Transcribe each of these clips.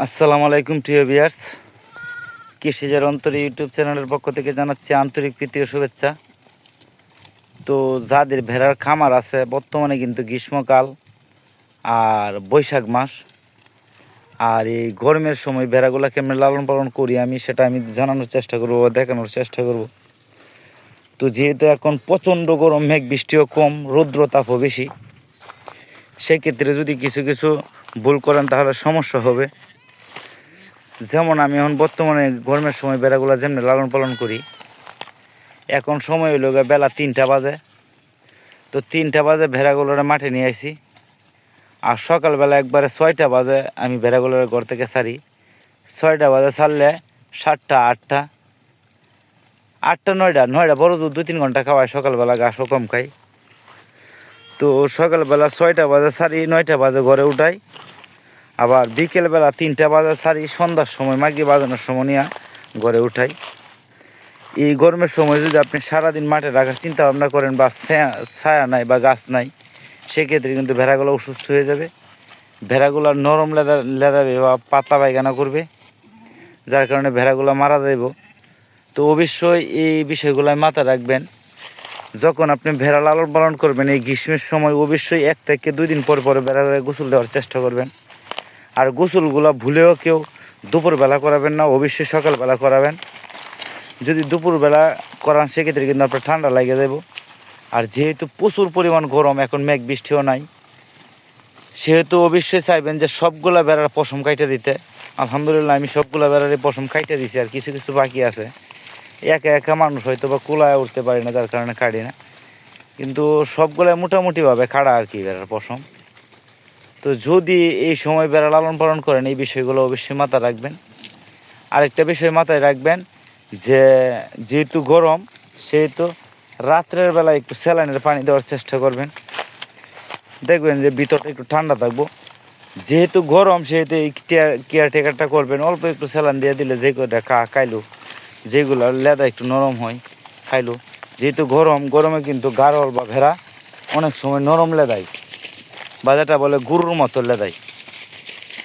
আসসালামু আলাইকুম, প্রিয় বিয়ার্স কৃষিজার অন্তর ইউটিউব চ্যানেলের পক্ষ থেকে জানাচ্ছি আন্তরিক প্রীতি ও শুভেচ্ছা। তো যাদের ভেড়ার খামার আছে, বর্তমানে কিন্তু গ্রীষ্মকাল আর বৈশাখ মাস। আর এই গরমের সময় ভেড়াগুলোকে আমরা লালন পালন করি আমি, সেটা আমি জানানোর চেষ্টা করব বা দেখানোর চেষ্টা করব। তো যেহেতু এখন প্রচণ্ড গরম, মেঘ বৃষ্টিও কম রৌদ্র তাপও বেশি, সেক্ষেত্রে যদি কিছু কিছু ভুল করেন তাহলে সমস্যা হবে। যেমন আমি এখন বর্তমানে গরমের সময় বেড়াগুলো যেমনি লালন পালন করি, এখন সময় হইল বেলা তিনটা বাজে। তো তিনটা বাজে ভেড়াগুলোর মাঠে নিয়ে আসি আর সকালবেলা একবারে ছয়টা বাজে আমি ভেড়াগুলোর ঘর থেকে সারি ছয়টা বাজে ছাড়লে সাতটা, আটটা। আটটা, নয়টা নয়টা বড় দু দুই তিন ঘণ্টা খাওয়াই সকালবেলা ঘাসও কম খাই। তো সকালবেলা ছয়টা বাজে সারি নয়টা বাজে ঘরে উঠাই। আবার বিকেলবেলা তিনটা বাজার সারি, সন্ধ্যার সময় মাগি বাজানোর সময় নিয়ে ঘরে উঠাই। এই গরমের সময় যদি আপনি সারাদিন মাঠে রাখার চিন্তা ভাবনা করেন বা ছায়া- নাই বা গাছ নাই, সেক্ষেত্রে কিন্তু ভেড়াগুলো অসুস্থ হয়ে যাবে। ভেড়াগুলো নরম লেদা লেদাবে বা পাতলা পায়খানা করবে, যার কারণে ভেড়াগুলো মারা যাইব। তো অবশ্যই এই বিষয়গুলো মাথায় রাখবেন। যখন আপনি ভেড়া লালন পালন করবেন এই গ্রীষ্মের সময়, অবশ্যই এক থেকে দুই দিন পর পরে ভেড়া গোসল দেওয়ার চেষ্টা করবেন। আর গোসলগুলো ভুলেও কেউ দুপুরবেলা করাবেন না, অবশ্যই সকালবেলা করাবেন। যদি দুপুরবেলা করান, সেক্ষেত্রে কিন্তু আপনার ঠান্ডা লাগে যাব। আর যেহেতু প্রচুর পরিমাণ গরম, এখন মেঘ বৃষ্টিও নাই, সেহেতু অবশ্যই চাইবেন যে সবগুলা বেড়ার পশম কাইটে দিতে। আলহামদুলিল্লাহ, আমি সবগুলা বেড়ারই পশম কাইটে দিছি, আর কিছু কিছু বাকি আছে। একা একা মানুষ হয়তো বা কুলায় উঠতে পারি না, যার কারণে কাটি না। কিন্তু সবগুলাই মোটামুটিভাবে খাড়া আর কি বেড়ার পশম। তো যদি এই সময় বেড়া লালন পালন করেন, এই বিষয়গুলো অবশ্যই মাথায় রাখবেন। আরেকটা বিষয় মাথায় রাখবেন যে, যেহেতু গরম, সেহেতু রাত্রের বেলা একটু স্যালাইনের পানি দেওয়ার চেষ্টা করবেন। দেখবেন যে ভিতরটা একটু ঠান্ডা থাকব। যেহেতু গরম, সেহেতু এই কেয়ার টেকারটা করবেন, অল্প একটু স্যালান দিয়ে দিলে যে কা খাইলো, যেগুলো লেদা একটু নরম হয়, খাইলো। যেহেতু গরম, গরমে কিন্তু গারল বা ভেড়া অনেক সময় নরম লেদায়। বা যেটা বলে গরুর মতো লেদাই।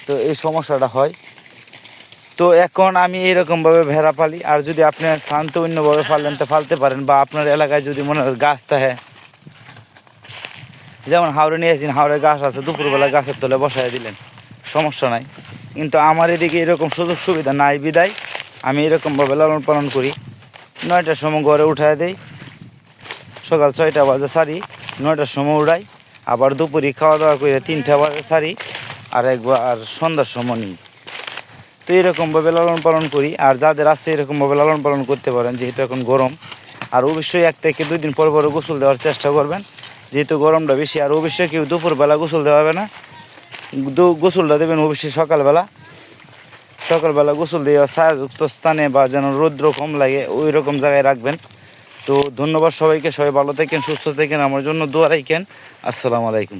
তো এই সমস্যাটা হয়। তো এখন আমি এরকমভাবে ভেড়া পালি, আর যদি আপনি শান্ত অন্যভাবে ফালেন তো ফালতে পারেন, বা আপনার এলাকায় যদি মনে হয় গাছ থাকে, যেমন হাওড়ে নিয়ে আসছেন হাওড়ে গাছ আছে, দুপুরবেলা গাছের তলে বসায় দিলেন, সমস্যা নাই। কিন্তু আমার এদিকে এরকম সুযোগ সুবিধা নাই, বিদায়। আমি এরকমভাবে লালন পালন করি। নয়টার সময় ঘরে উঠায় দেই। সকাল ছয়টা বাজে সারি, নয়টার সময় উড়াই। আবার দুপুরে খাওয়া দাওয়া করে তিনটা বাজে সারি, আর একবার সন্ধ্যার সময় নিই। তো এরকমভাবে লালন পালন করি, আর যাদের আছে এরকমভাবে লালন পালন করতে পারেন, যেহেতু এখন গরম। আর অবশ্যই এক থেকে দুই দিন পর পর গোসল দেওয়ার চেষ্টা করবেন। যেহেতু গরমটা বেশি, আর অবশ্যই কেউ দুপুরবেলা গোসল দেওয়া হবে না। গোসলটা দেবেন অবশ্যই সকালবেলা। সকালবেলা গোসল দেওয়া ছায়াযুক্ত স্থানে বা যেন রৌদ্র কম লাগে, ওই রকম জায়গায় রাখবেন। তো ধন্যবাদ সবাইকে সবাই ভালো থাকেন সুস্থ থাকেন আমার জন্য দোয়া রাখেন। আসসালামু আলাইকুম।